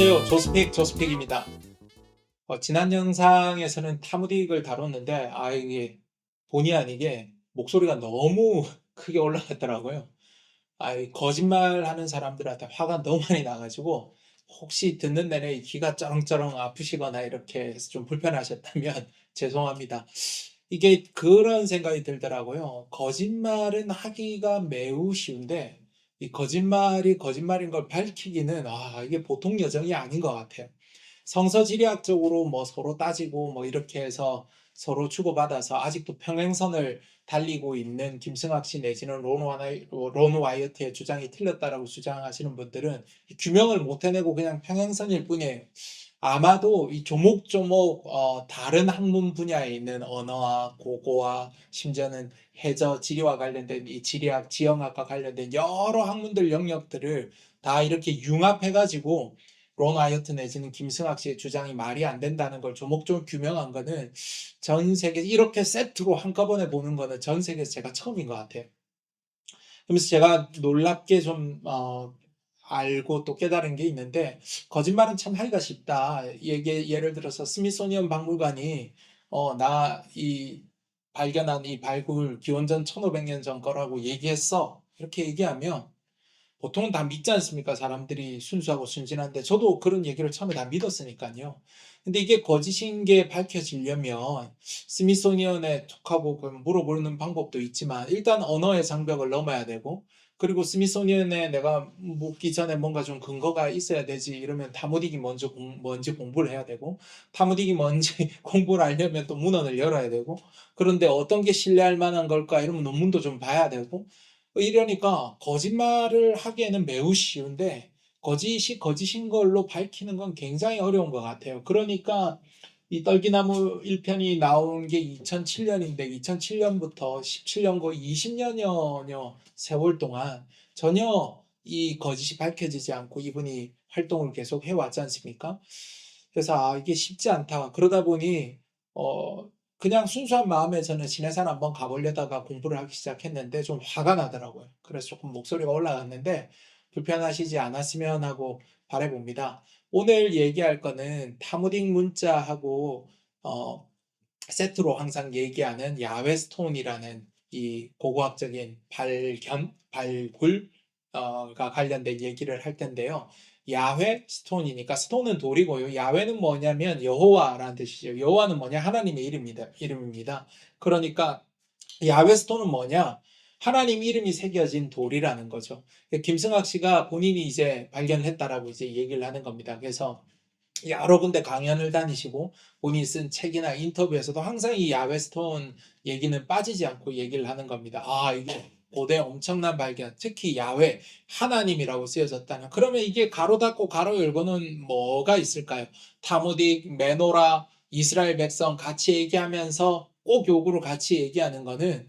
안녕하세요. 조스픽 조스픽입니다. 어, 지난 영상에서는 타무딕을 다뤘는데 아 이게 본의 아니게 목소리가 너무 크게 올라갔더라고요. 아, 이 거짓말하는 사람들한테 화가 너무 많이 나가지고 혹시 듣는 내내 이 귀가 쩌렁쩌렁 아프시거나 이렇게 좀 불편하셨다면 죄송합니다. 이게 그런 생각이 들더라고요. 거짓말은 하기가 매우 쉬운데 이 거짓말이 거짓말인 걸 밝히기는 아 이게 보통 여정이 아닌 것 같아요. 성서지리학적으로 뭐 서로 따지고 뭐 이렇게 해서 서로 주고받아서 아직도 평행선을 달리고 있는 김승학 씨 내지는 론, 와이, 론 와이어트의 주장이 틀렸다라고 주장하시는 분들은 이 규명을 못 해내고 그냥 평행선일 뿐이에요. 아마도 이 조목조목 어, 다른 학문 분야에 있는 언어와 고고와 심지어는 해저 지리와 관련된 이 지리학, 지형학과 관련된 여러 학문들 영역들을 다 이렇게 융합해 가지고 론 와이어트 내지는 김승학 씨의 주장이 말이 안 된다는 걸 조목조목 규명한 거는 전 세계 이렇게 세트로 한꺼번에 보는 거는 전 세계에서 제가 처음인 것 같아요. 그러면서 제가 놀랍게 좀 어, 알고 또 깨달은 게 있는데 거짓말은 참 하기가 쉽다. 예게 예를 들어서 스미소니언 박물관이 어, 나 이 발견한 이 발굴 기원전 1500년 전 거라고 얘기했어. 이렇게 얘기하면 보통은 다 믿지 않습니까? 사람들이 순수하고 순진한데 저도 그런 얘기를 처음에 다 믿었으니까요. 근데 이게 거짓인 게 밝혀지려면 스미소니언에 톡하고 물어보는 방법도 있지만 일단 언어의 장벽을 넘어야 되고 그리고 스미소니언에 내가 묻기 전에 뭔가 좀 근거가 있어야 되지 이러면 타무딕이 먼저 공, 뭔지 공부를 해야 되고 타무딕이 뭔지 공부를 하려면 또 문헌을 열어야 되고 그런데 어떤 게 신뢰할 만한 걸까 이러면 논문도 좀 봐야 되고 이러니까 거짓말을 하기에는 매우 쉬운데 거짓이 거짓인 걸로 밝히는 건 굉장히 어려운 것 같아요. 그러니까 이 떨기나무 1편이 나온 게 2007년인데 2007년부터 17년 거의 20년여 세월 동안 전혀 이 거짓이 밝혀지지 않고 이분이 활동을 계속 해왔지 않습니까? 그래서 아 이게 쉽지 않다. 그러다 보니 어 그냥 순수한 마음에 저는 신해산 한번 가보려다가 공부를 하기 시작했는데 좀 화가 나더라고요. 그래서 조금 목소리가 올라갔는데 불편하시지 않았으면 하고 바라봅니다. 오늘 얘기할 거는 타무딩 문자하고 어, 세트로 항상 얘기하는 야외 스톤이라는 이 고고학적인 발견, 발굴 어, 가 관련된 얘기를 할 텐데요. 야훼 스톤이니까 스톤은 돌이고요. 야훼는 뭐냐면 여호와라는 뜻이죠. 여호와는 뭐냐 하나님의 이름입니다. 이름입니다. 그러니까 야훼 스톤은 뭐냐 하나님 이름이 새겨진 돌이라는 거죠. 김승학 씨가 본인이 이제 발견했다라고 이제 얘기를 하는 겁니다. 그래서 여러 군데 강연을 다니시고 본인이 쓴 책이나 인터뷰에서도 항상 이 야훼 스톤 얘기는 빠지지 않고 얘기를 하는 겁니다. 아 이게 고대 엄청난 발견, 특히 야훼 하나님이라고 쓰여졌다는. 그러면 이게 가로 닫고 가로 열고는 뭐가 있을까요? 타무딕, 메노라, 이스라엘 백성 같이 얘기하면서 꼭 요구로 같이 얘기하는 거는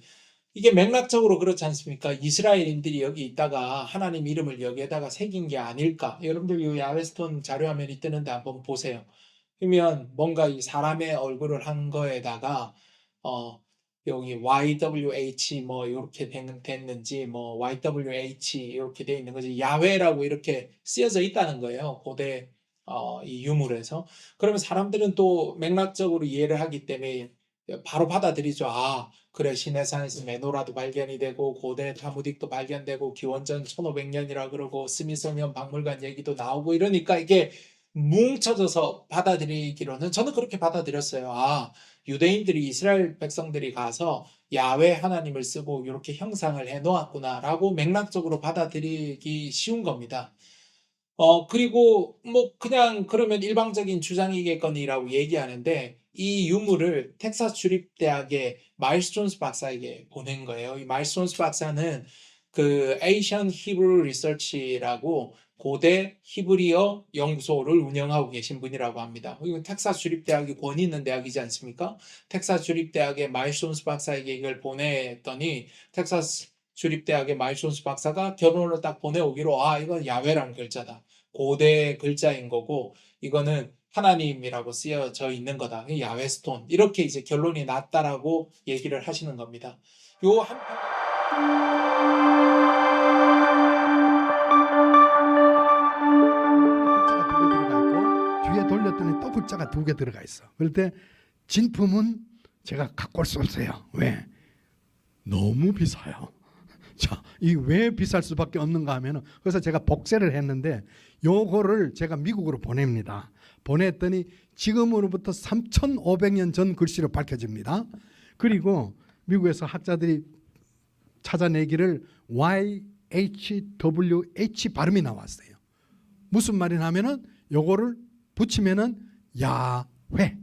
이게 맥락적으로 그렇지 않습니까? 이스라엘인들이 여기 있다가 하나님 이름을 여기에다가 새긴 게 아닐까? 여러분들 이 야웨스톤 자료화면이 뜨는데 한번 보세요. 그러면 뭔가 이 사람의 얼굴을 한 거에다가 어 여기 YWH 뭐 이렇게 됐는지 뭐 YWH 이렇게 돼 있는 거지 야훼라고 이렇게 쓰여져 있다는 거예요. 고대 어, 이 유물에서 그러면 사람들은 또 맥락적으로 이해를 하기 때문에 바로 받아들이죠. 아, 그래 시내산에서 메노라도 발견이 되고 고대 타무딕도 발견되고 기원전 1500년이라 그러고 스미소니언 박물관 얘기도 나오고 이러니까 이게 뭉쳐져서 받아들이기로는 저는 그렇게 받아들였어요. 아, 유대인들이 이스라엘 백성들이 가서 야외 하나님을 쓰고 이렇게 형상을 해 놓았구나라고 맥락적으로 받아들이기 쉬운 겁니다. 어, 그리고 뭐 그냥 그러면 일방적인 주장이겠거니라고 얘기하는데 이 유물을 텍사스 주립대학의 마일스 존스 박사에게 보낸 거예요. 이 마일스 존스 박사는 그 에이션 히브리 리서치라고 고대 히브리어 연구소를 운영하고 계신 분이라고 합니다. 이건 텍사스 주립대학이 권위 있는 대학이지 않습니까? 텍사스 주립대학의 마일스 존스 박사에게 이걸 보냈더니 텍사스 주립대학의 마일스 존스 박사가 결론을 딱 보내오기로 아 이건 야외라는 글자다. 고대 글자인 거고 이거는 하나님이라고 쓰여져 있는 거다. 야외 스톤 이렇게 이제 결론이 났다라고 얘기를 하시는 겁니다. 요 한. 봤더니 또 글자가 두 개 들어가 있어. 그럴 때 진품은 제가 갖고 올 수 없어요. 왜? 너무 비싸요. 자, 이 왜 비쌀 수밖에 없는가 하면은 그래서 제가 복세를 했는데 요거를 제가 미국으로 보냅니다. 보냈더니 지금으로부터 3,500년 전 글씨로 밝혀집니다. 그리고 미국에서 학자들이 찾아내기를 YHWH 발음이 나왔어요. 무슨 말이냐면은 요거를 붙이면은 야훼.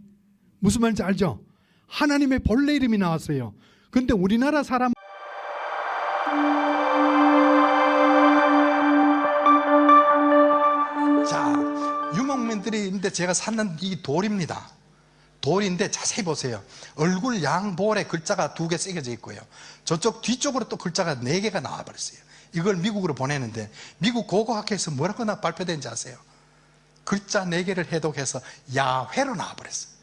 무슨 말인지 알죠? 하나님의 본래 이름이 나왔어요. 근데 우리나라 사람 있는데 제가 샀는 이 돌입니다. 돌인데 자세히 보세요. 얼굴 양볼에 글자가 두 개 새겨져 있고요. 저쪽 뒤쪽으로 또 글자가 네 개가 나와 버렸어요. 이걸 미국으로 보내는데 미국 고고학회에서 뭐라고 나 발표된지 아세요? 글자 네 개를 해독해서 야훼로 나와 버렸어요.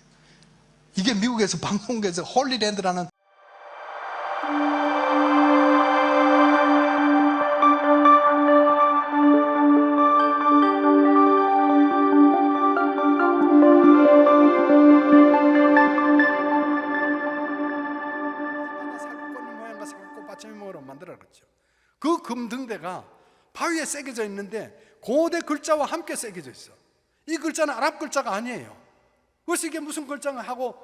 이게 미국에서 방송국에서 홀리랜드라는 새겨져 있는데 고대 글자와 함께 새겨져 있어. 이 글자는 아랍 글자가 아니에요. 그래서 이게 무슨 글자가 하고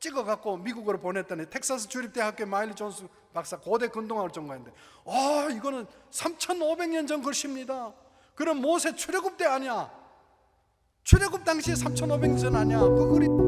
찍어갖고 미국으로 보냈더니 텍사스 주립대학교 마일리 존스 박사 고대 근동학을 전공했는데 아 이거는 3,500년 전 글씨입니다. 그럼 모세 출애굽 때 아니야. 출애굽 당시에 3,500년 전 아니야. 그 글이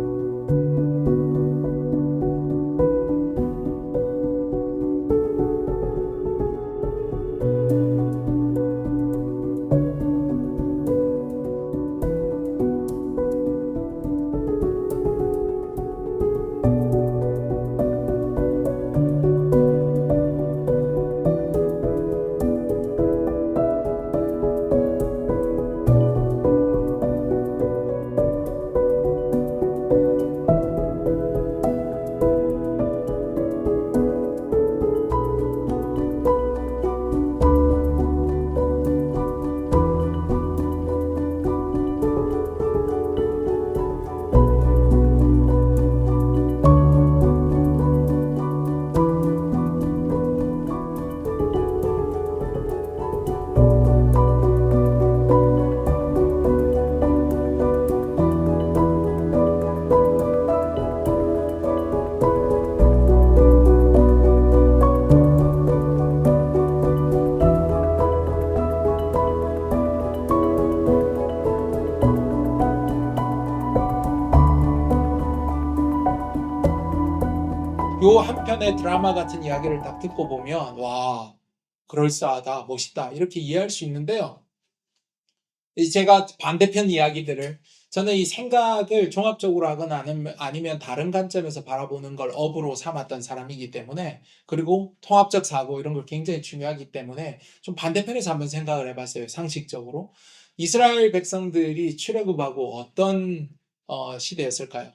요 한편의 드라마 같은 이야기를 딱 듣고 보면 와 그럴싸하다 멋있다 이렇게 이해할 수 있는데요. 이 제가 반대편 이야기들을 저는 이 생각을 종합적으로 하거나 아니면 다른 관점에서 바라보는 걸 업으로 삼았던 사람이기 때문에 그리고 통합적 사고 이런 걸 굉장히 중요하기 때문에 좀 반대편에서 한번 생각을 해봤어요 상식적으로 이스라엘 백성들이 출애굽하고 어떤 어, 시대였을까요?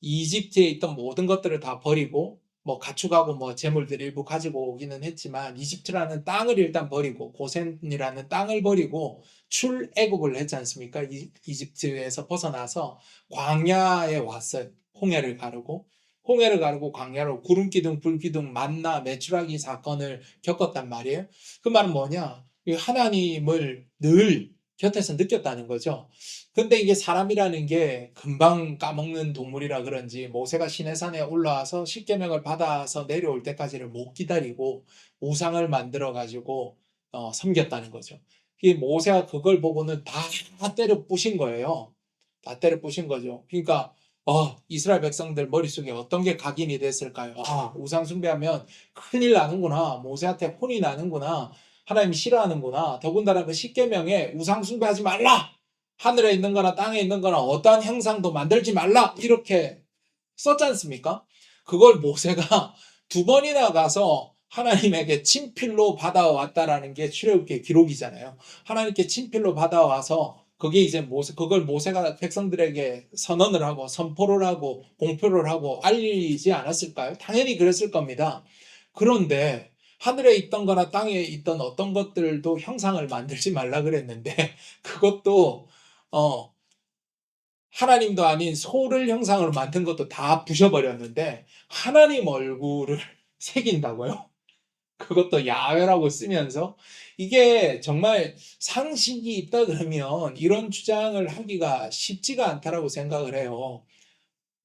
이집트에 있던 모든 것들을 다 버리고 뭐 가축하고 뭐 재물들 일부 가지고 오기는 했지만 이집트라는 땅을 일단 버리고 고센이라는 땅을 버리고 출애굽을 했지 않습니까? 이, 이집트에서 벗어나서 광야에 왔어요. 홍해를 가르고 홍해를 가르고 광야로 구름 기둥 불 기둥 만나 메추라기 사건을 겪었단 말이에요. 그 말은 뭐냐? 이 하나님을 늘 곁에서 느꼈다는 거죠. 근데 이게 사람이라는 게 금방 까먹는 동물이라 그런지 모세가 시내산에 올라와서 십계명을 받아서 내려올 때까지를 못 기다리고 우상을 만들어 가지고 어, 섬겼다는 거죠. 이 모세가 그걸 보고는 다 때려 부신 거예요. 다 때려 부신 거죠. 그러니까 어, 이스라엘 백성들 머릿속에 어떤 게 각인이 됐을까요? 아, 우상 숭배하면 큰일 나는구나. 모세한테 혼이 나는구나. 하나님이 싫어하는구나. 더군다나 그 십계명에 우상 숭배하지 말라. 하늘에 있는 거나 땅에 있는 거나 어떠한 형상도 만들지 말라. 이렇게 썼지 않습니까? 그걸 모세가 두 번이나 가서 하나님에게 친필로 받아왔다라는 게 출애굽기의 기록이잖아요. 하나님께 친필로 받아와서 그게 이제 모세 그걸 모세가 백성들에게 선언을 하고 선포를 하고 공표를 하고 알리지 않았을까요? 당연히 그랬을 겁니다. 그런데 하늘에 있던 거나 땅에 있던 어떤 것들도 형상을 만들지 말라 그랬는데 그것도 어 하나님도 아닌 소를 형상으로 만든 것도 다 부셔버렸는데 하나님 얼굴을 새긴다고요? 그것도 야외라고 쓰면서 이게 정말 상식이 있다 그러면 이런 주장을 하기가 쉽지가 않다라고 생각을 해요.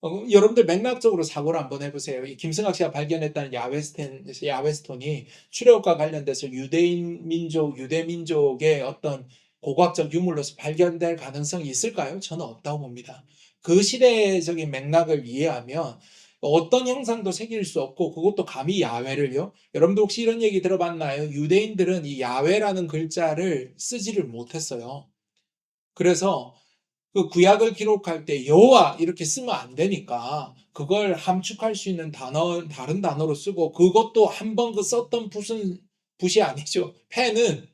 어, 여러분들 맥락적으로 사고를 한번 해보세요. 이 김승학 씨가 발견했다는 야웨스텐, 야웨스톤이 출애굽과 관련돼서 유대인 민족, 유대 민족의 어떤 고고학적 유물로서 발견될 가능성이 있을까요? 저는 없다고 봅니다. 그 시대적인 맥락을 이해하면 어떤 형상도 새길 수 없고 그것도 감히 야외를요. 여러분들 혹시 이런 얘기 들어봤나요? 유대인들은 이 야외라는 글자를 쓰지를 못했어요. 그래서 그 구약을 기록할 때 여호와 이렇게 쓰면 안 되니까 그걸 함축할 수 있는 단어 다른 단어로 쓰고 그것도 한 번 그 썼던 붓은 붓이 아니죠. 펜은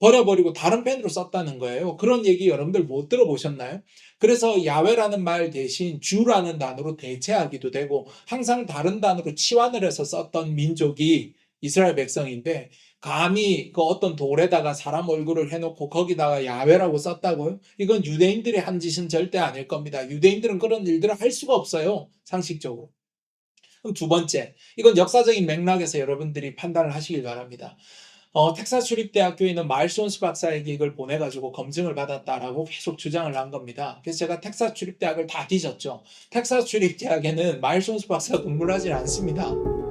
버려버리고 다른 펜으로 썼다는 거예요. 그런 얘기 여러분들 못 들어보셨나요? 그래서 야외라는 말 대신 주라는 단어로 대체하기도 되고 항상 다른 단어로 치환을 해서 썼던 민족이 이스라엘 백성인데 감히 그 어떤 돌에다가 사람 얼굴을 해놓고 거기다가 야외라고 썼다고요? 이건 유대인들이 한 짓은 절대 아닐 겁니다. 유대인들은 그런 일들을 할 수가 없어요. 상식적으로. 두 번째, 이건 역사적인 맥락에서 여러분들이 판단을 하시길 바랍니다. 어, 텍사스 주립대학교에 있는 마일스온스 박사에게 이걸 보내가지고 검증을 받았다라고 계속 주장을 한 겁니다. 그래서 제가 텍사스 주립대학을 다 뒤졌죠. 텍사스 주립대학에는 마일스온스 박사가 근무하지 않습니다.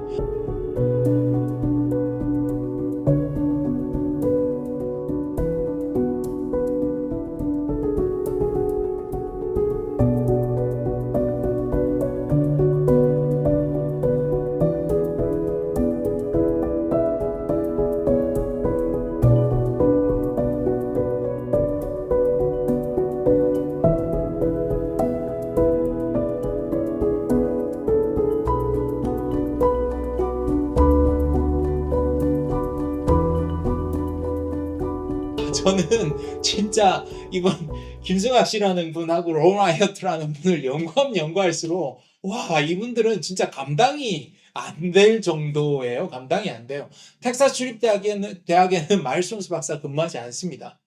진짜 이번 김승학 씨라는 분하고 로마이어트라는 분을 연구하면 연구할수록 와 이분들은 진짜 감당이 안 될 정도예요. 감당이 안 돼요. 텍사스 주립대학에는 대학에는 마일스온스 박사 근무하지 않습니다.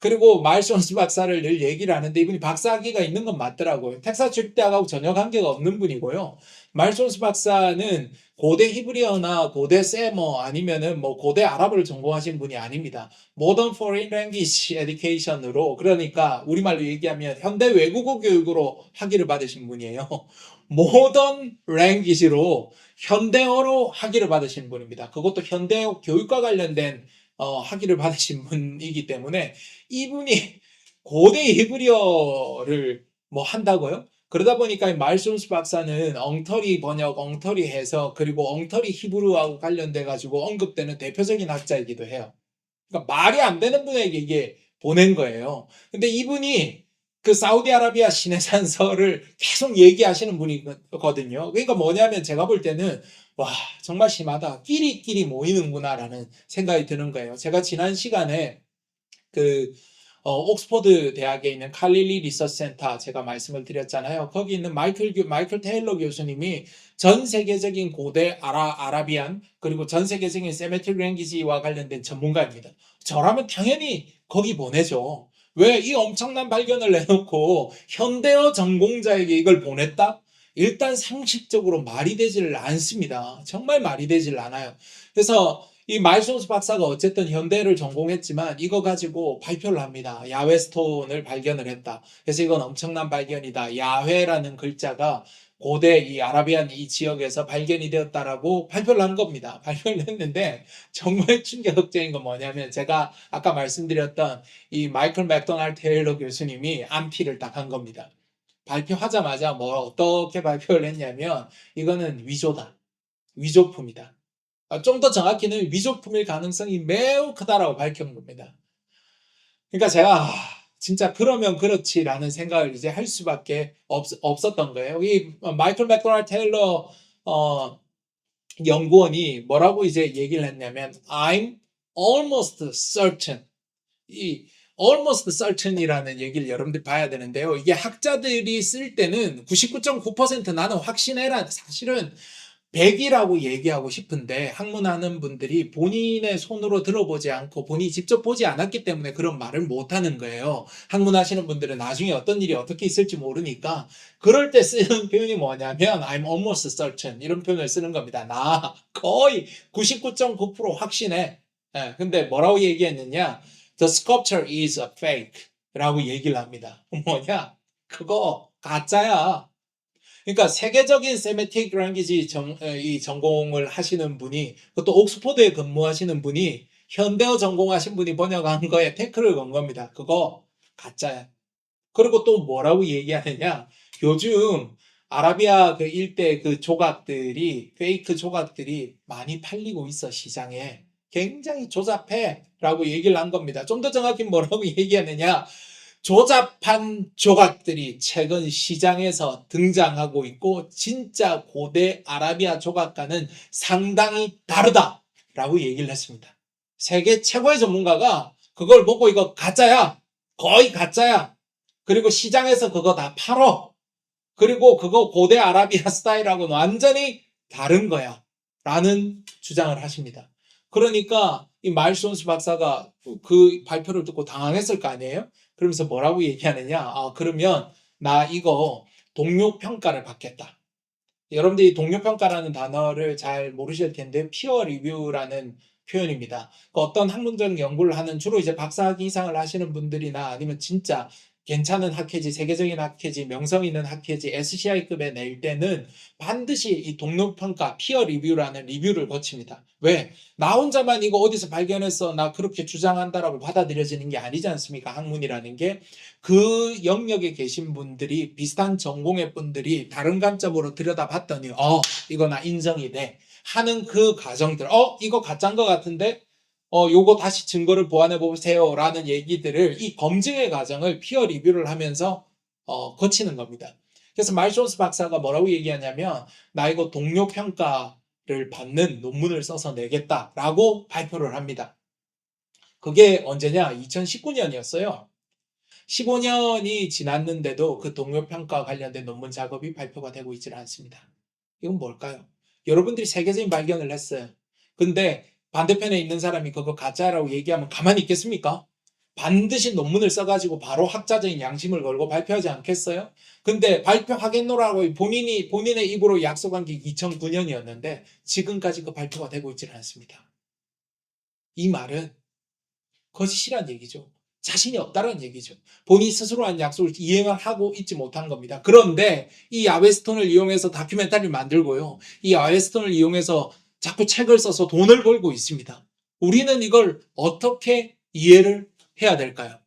그리고 마일스온스 박사를 늘 얘기를 하는데 이분이 박사학위가 있는 건 맞더라고요. 텍사스 주립대학하고 전혀 관계가 없는 분이고요. 마일스온스 박사는 고대 히브리어나 고대 세머 아니면은 뭐 고대 아랍어를 전공하신 분이 아닙니다. 모던 포린 랭귀지 에듀케이션으로 그러니까 우리말로 얘기하면 현대 외국어 교육으로 학위를 받으신 분이에요. 모던 랭귀지로 현대어로 학위를 받으신 분입니다. 그것도 현대어 교육과 관련된 어, 학위를 받으신 분이기 때문에 이분이 고대 히브리어를 뭐 한다고요? 그러다 보니까 말순스 박사는 엉터리 번역, 엉터리 해석, 그리고 엉터리 히브리어하고 관련돼 가지고 언급되는 대표적인 학자이기도 해요. 그러니까 말이 안 되는 분에게 이게 보낸 거예요. 근데 이분이 그 사우디아라비아 신해산서를 계속 얘기하시는 분이거든요. 그러니까 뭐냐면 제가 볼 때는 와 정말 심하다. 끼리끼리 모이는구나라는 생각이 드는 거예요. 제가 지난 시간에 그 어, 옥스퍼드 대학에 있는 칼릴리 리서치 센터 제가 말씀을 드렸잖아요. 거기 있는 마이클 교, 마이클 테일러 교수님이 전 세계적인 고대 아라 아라비안 그리고 전 세계적인 세메트릭 랭귀지와 관련된 전문가입니다. 저라면 당연히 거기 보내죠. 왜 이 엄청난 발견을 내놓고 현대어 전공자에게 이걸 보냈다? 일단 상식적으로 말이 되지를 않습니다. 정말 말이 되질 않아요. 그래서 이 마일소스 박사가 어쨌든 현대를 전공했지만 이거 가지고 발표를 합니다. 야외 스톤을 발견을 했다. 그래서 이건 엄청난 발견이다. 야훼라는 글자가 고대 이 아라비안 이 지역에서 발견이 되었다라고 발표를 한 겁니다. 발표를 했는데 정말 충격적인 건 뭐냐면 제가 아까 말씀드렸던 이 마이클 맥도날드 테일러 교수님이 안피를 딱 한 겁니다. 발표하자마자 뭐 어떻게 발표를 했냐면 이거는 위조다. 위조품이다. 아, 좀더 정확히는 위조품일 가능성이 매우 크다라고 밝힌 겁니다. 그러니까 제가 아, 진짜 그러면 그렇지라는 생각을 이제 할 수밖에 없, 없었던 거예요. 이 마이클 맥도날드 테일러 어, 연구원이 뭐라고 이제 얘기를 했냐면 I'm almost certain 이 almost certain이라는 얘기를 여러분들 봐야 되는데요. 이게 학자들이 쓸 때는 99.9% 나는 확신해라. 사실은 100이라고 얘기하고 싶은데 학문하는 분들이 본인의 손으로 들어보지 않고 본인이 직접 보지 않았기 때문에 그런 말을 못 하는 거예요. 학문하시는 분들은 나중에 어떤 일이 어떻게 있을지 모르니까 그럴 때 쓰는 표현이 뭐냐면 I'm almost certain 이런 표현을 쓰는 겁니다. 나 거의 99.9% 확신해. 예, 근데 뭐라고 얘기했느냐? The sculpture is a fake 라고 얘기를 합니다. 뭐냐? 그거 가짜야. 그러니까 세계적인 세메틱 랭귀지 정, 에, 이 전공을 하시는 분이 또 옥스포드에 근무하시는 분이 현대어 전공하신 분이 번역한 거에 태클을 건 겁니다. 그거 가짜야. 그리고 또 뭐라고 얘기하느냐? 요즘 아라비아 그 일대 그 조각들이 페이크 조각들이 많이 팔리고 있어 시장에 굉장히 조잡해라고 얘기를 한 겁니다. 좀 더 정확히 뭐라고 얘기하느냐? 조잡한 조각들이 최근 시장에서 등장하고 있고 진짜 고대 아라비아 조각과는 상당히 다르다 라고 얘기를 했습니다. 세계 최고의 전문가가 그걸 보고 이거 가짜야. 거의 가짜야. 그리고 시장에서 그거 다 팔어. 그리고 그거 고대 아라비아 스타일하고는 완전히 다른 거야. 라는 주장을 하십니다. 그러니까 이 마일스톤스 박사가 그 발표를 듣고 당황했을 거 아니에요? 그러면서 뭐라고 얘기하느냐? 아, 그러면 나 이거 동료 평가를 받겠다. 여러분들이 동료 평가라는 단어를 잘 모르실 텐데 피어 리뷰라는 표현입니다. 그 어떤 학문적 연구를 하는 주로 이제 박사학위 이상을 하시는 분들이나 아니면 진짜 괜찮은 학회지, 세계적인 학회지, 명성 있는 학회지, SCI급에 낼 때는 반드시 이 동료 평가, 피어 리뷰라는 리뷰를 거칩니다. 왜? 나 혼자만 이거 어디서 발견했어. 나 그렇게 주장한다라고 받아들여지는 게 아니지 않습니까? 학문이라는 게. 그 영역에 계신 분들이, 비슷한 전공의 분들이 다른 관점으로 들여다봤더니, 어, 이거 나 인정이 돼. 하는 그 과정들, 어, 이거 가짜인 것 같은데? 어, 요거 다시 증거를 보완해 보세요. 라는 얘기들을, 이 검증의 과정을 피어 리뷰를 하면서, 어, 거치는 겁니다. 그래서 말쇼스 박사가 뭐라고 얘기하냐면, 나 이거 동료 평가를 받는 논문을 써서 내겠다라고 발표를 합니다. 그게 언제냐? 2019년이었어요. 15년이 지났는데도 그 동료 평가 관련된 논문 작업이 발표가 되고 있지 않습니다. 이건 뭘까요? 여러분들이 세계적인 발견을 했어요. 근데 반대편에 있는 사람이 그거 가짜라고 얘기하면 가만히 있겠습니까? 반드시 논문을 써가지고 바로 학자적인 양심을 걸고 발표하지 않겠어요? 근데 발표하겠노라고 본인이 본인의 입으로 약속한 게 2009년이었는데 지금까지 그 발표가 되고 있지는 않습니다. 이 말은 거짓이란 얘기죠. 자신이 없다는 얘기죠. 본인 스스로 한 약속을 이행을 하고 있지 못한 겁니다. 그런데 이 아웨스톤을 이용해서 다큐멘터리를 만들고요. 이 아웨스톤을 이용해서 자꾸 책을 써서 돈을 벌고 있습니다. 우리는 이걸 어떻게 이해를 해야 될까요?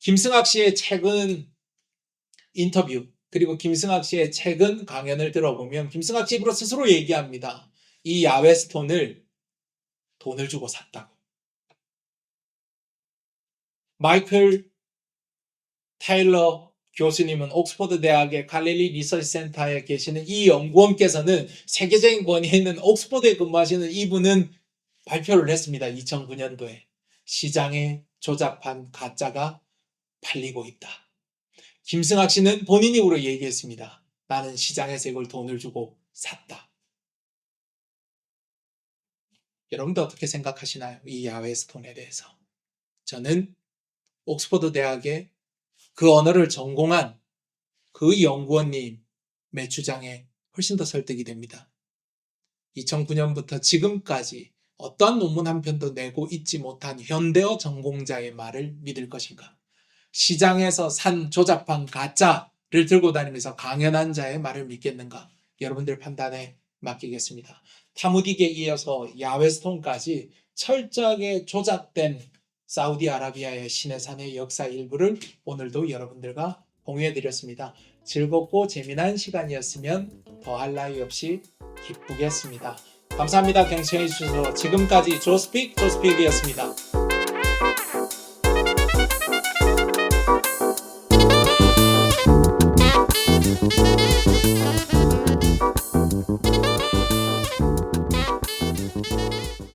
김승학 씨의 최근 인터뷰 그리고 김승학 씨의 최근 강연을 들어보면 김승학 씨 입으로 스스로 얘기합니다. 이 야외 스톤을 돈을 주고 샀다고. 마이클 타일러 교수님은 옥스퍼드 대학의 갈릴리 리서치 센터에 계시는 이 연구원께서는 세계적인 권위에 있는 옥스퍼드에 근무하시는 이분은 발표를 했습니다. 2009년도에. 시장에 조잡한 가짜가 팔리고 있다. 김승학 씨는 본인 입으로 얘기했습니다. 나는 시장에서 이걸 돈을 주고 샀다. 여러분도 어떻게 생각하시나요? 이 야외 스톤에 대해서. 저는 옥스퍼드 대학의 그 언어를 전공한 그 연구원님의 주장에 훨씬 더 설득이 됩니다. 2009년부터 지금까지 어떠한 논문 한 편도 내고 있지 못한 현대어 전공자의 말을 믿을 것인가? 시장에서 산 조잡한 가짜를 들고 다니면서 강연한 자의 말을 믿겠는가? 여러분들 판단에 맡기겠습니다. 타무딕에 이어서 야웨스톤까지 철저하게 조작된 사우디아라비아의 신의 산의 역사 일부를 오늘도 여러분들과 공유해 드렸습니다. 즐겁고 재미난 시간이었으면 더할 나위 없이 기쁘겠습니다. 감사합니다. 경청해 주셔서 지금까지 조스픽 조스픽이었습니다.